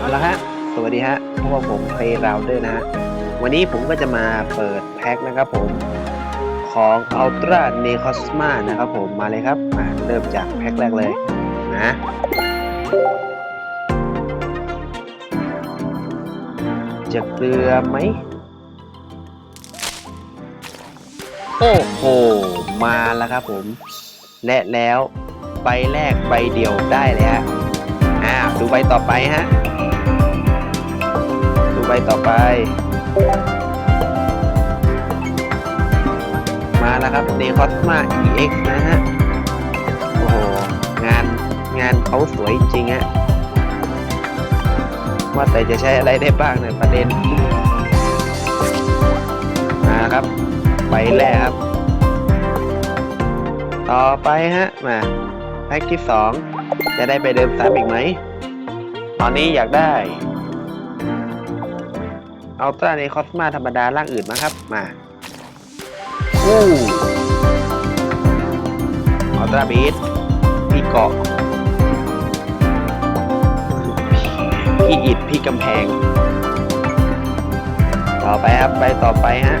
เอาละฮะ สวัสดีฮะพบกับผมเพลย์ราเดอร์นะฮะ วันนี้ผมก็จะมาเปิดแพ็คนะครับผม ของ Ultra n e c o s m a นะครับผม มาเลยครับ มาเริ่มจากแพ็คแรกเลยนะจะเกลือไหม โอ้โห มาแล้วครับผม และแล้วใบแรกใบเดียวได้เลยฮะ อ่า ดูใบต่อไปฮะ ใบต่อไป มาแล้วครับเนคอสมา EX นะฮะ โอ้โห งานงานเขาสวยจริงฮะว่าแต่จะใช้อะไรได้บ้างเนี่ยประเด็น มาครับใบแรกครับ ต่อไปฮะ มาแพ็กที่สองจะได้ไปเดิมซ้ำอีกไหม ตอนนี้อยากได้ อัลตร้าในคอสมาธรรมดาร่างอื่นมาครับ มาอู้อัลตร้าบีทพี่เกาะพี่อิดพี่กำแพง ต่อไปครับไปต่อไปฮะ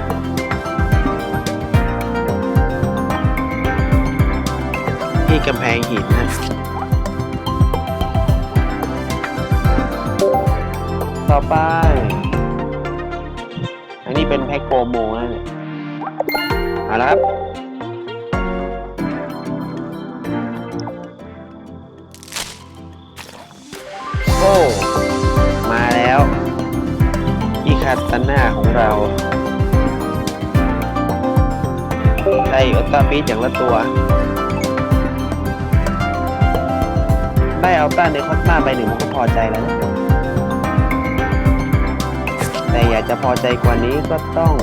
พี่กำแพงหินนะต่อไป เป็นแพ็คโปรโมนะเนี่ยเอาละครับ โอ้ มาแล้วพี่คาตาน่าของเรา ได้อัลตร้าปีดอย่างละตัว ได้อัลต้าในคอสมาไปหนึ่งก็พอใจแล้วนะ แต่อยากจะพอใจกว่านี้ก็ต้อง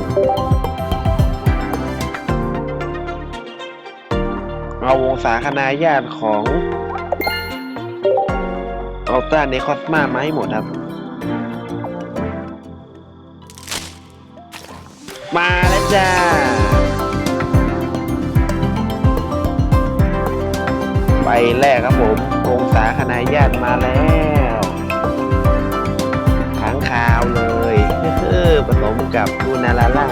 เอาวงศาคณาญาติของอัลต้าในคอสมามาให้หมดครับ มาแล้วจ้าไปแรกครับผมวงศาคณาญาติมาแล้ว ผสมกับลูนาลาล่า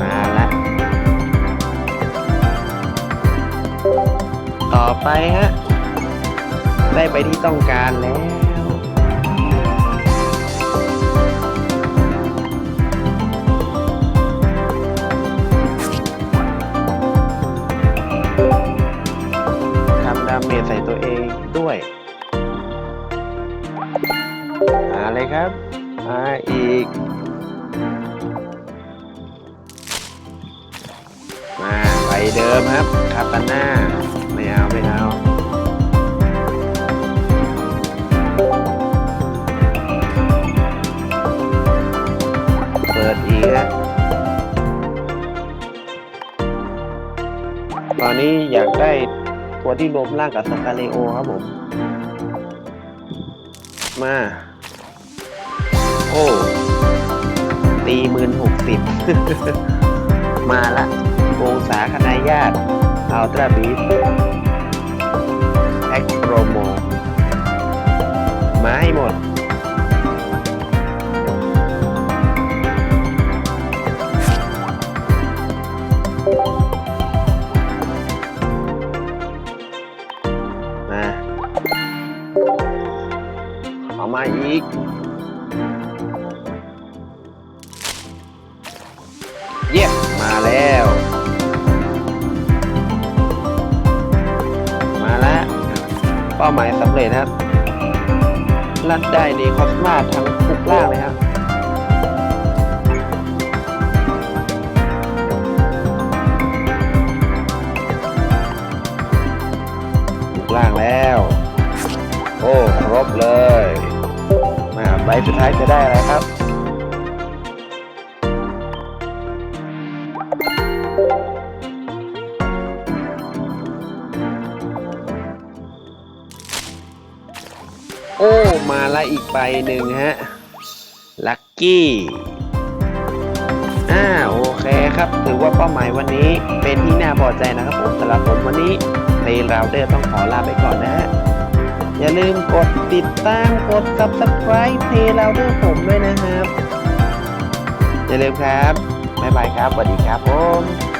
มาละต่อไปฮะ ได้ไปที่ต้องการแล้ว ทำดาเมจใส่ตัวเองด้วย มาเลยครับ มาอีก มาไปเดิมครับคาตาน่าไม่เอาไม่เอาเปิดอีกฮะตอนนี้อยากได้ตัวที่รวมร่างกับสกาเลโอครับผม มา โอ้ตีหมื่นหกสิบมาละวงศาคณาญาติอัลตราบีแอคโรโมมาให้หมดมาเอามาอีก เยี่ยมมาแล้ว มาแล้ว เป้าหมายสำเร็จครับรัดได้ดีคอสมาทั้งทุกล่างเลยครับทุกล่างแล้ว โอ้ ครบเลยมาใบสุดท้ายจะได้อะไรครับ อ้ มาละอีกใบหนึ่งฮะ ลัคกี้ อ่า โอเคครับ ถือว่าเป้าหมายวันนี้เป็นที่น่าพอใจนะครับผมสำหรับผมวันนี้ในราวเดอร์ต้องขอลาไปก่อนนะฮะ อย่าลืมกดติดตามกด subscribe เพจเราวด้วยผมด้วยนะครับ อย่าลืมครับ บ๊ายบายครับ สวัสดีครับผม